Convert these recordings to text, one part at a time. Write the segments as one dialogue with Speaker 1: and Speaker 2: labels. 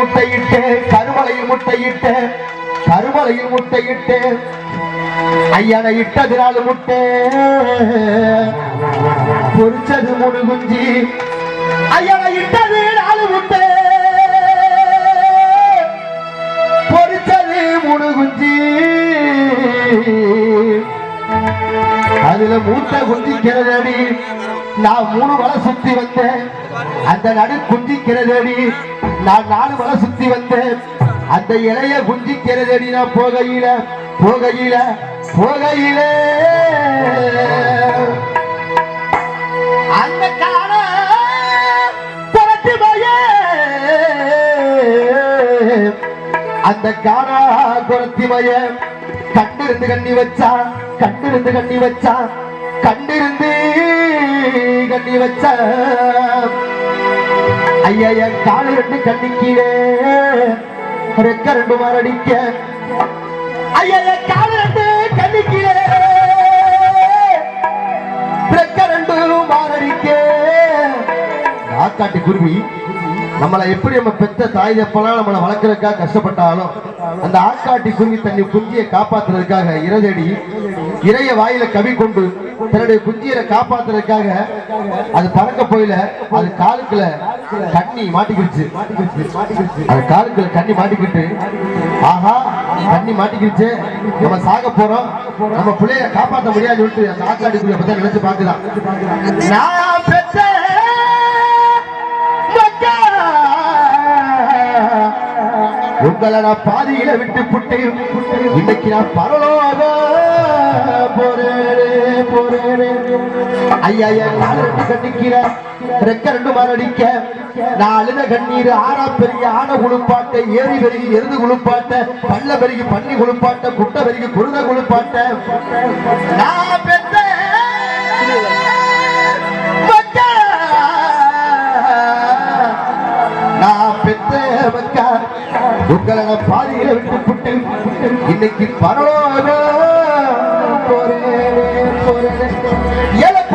Speaker 1: முட்டையிட்டு கருமலையில் முட்டையிட்டு கருமலையில் முட்டையிட்டு ஐயனை இட்டதினால முட்டை. பொரிச்சது மூணு குஞ்சி ஐயனை இட்டது நாலு முட்டை. பொரிச்சது மூணு குஞ்சி. அதுல மூட்டை குஞ்சிக்கிறதடி. நான் மூணு மலை சுத்தி வந்தேன். அந்த நடு குஞ்சிக்கிறதடி. நான் நாலு மலை சுத்தி வந்தேன். அந்த இலைய குஞ்சிக்கிறதடி நான் போகையில போகையில போகையில. அந்த கால புரட்டு அந்த காணா குரத்தி மய கண்டிருந்து கண்ணி வச்சான் கண்டிருந்து கண்ணி வச்சான் கண்டிருந்து கண்ணி வச்சான் ஐயா என் காலு ரெண்டு கண்ணிக்கீழே ரெக்க ரெண்டு மரடிக்க ஐயா என் காலு ரெண்டு கண்ணிக்கீழே ரெக்க ரெண்டு மாரடிக்க ஆக்காட்டி குருவி நம்மளை எப்படி நம்ம பெத்த தாய் தப்பெல்லாம் நம்மளை வளர்க்கறதுக்காக கஷ்டப்பட்டாலும் அந்த ஆட்காட்டி குருவி தண்ணி குஞ்சியை காப்பாத்துறதுக்காக இறதடி இறைய வாயில கவி கொண்டு தன்னுடைய குஞ்சியரை காப்பாத்துறதுக்காக அது பறக்க போயில அது காலுக்குள்ள தண்ணி மாட்டிக்கிடுச்சு. அது காலுக்குள்ள தண்ணி மாட்டிக்கிட்டு ஆஹா தண்ணி மாட்டிக்கிடுச்சு. நம்ம சாக போறோம். நம்ம பிள்ளைய காப்பாற்ற முடியாது சொல்லிட்டு அந்த ஆட்காட்டி பத்தி நினைச்சு பாக்குதான் நான் பெற்ற உங்களை நான் பாதியில விட்டு புட்டையும் இன்னைக்கு நான் பரலோக மாரடிக்க நான் கண்ணீர் ஆறா பெரிய ஆன குளிப்பாட்ட ஏரி பெருகி எருது குளிப்பாட்ட பள்ள பெருகி பன்னி குளிப்பாட்ட குட்டை பெருகி குருத குளிப்பாட்ட நான் பெற்ற மக்கா. நான் பெத்த மக்கா உங்களை பாதியில விட்டு புட்டு இன்னைக்கு por él, por él, y él es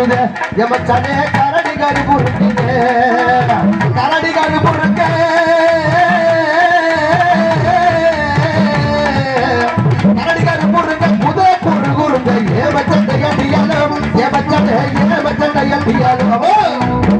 Speaker 1: கரடிகள் புடுங்குது எமச்சனே கரடிகள் புடுங்குது கரடிகள் புடுங்க கரடிகள் புடுங்க புத குறு குறுங்க ஏமச்சண்டை அடியாலும் ஏமச்சண்டை ஏமச்சண்டை அடியாலும்.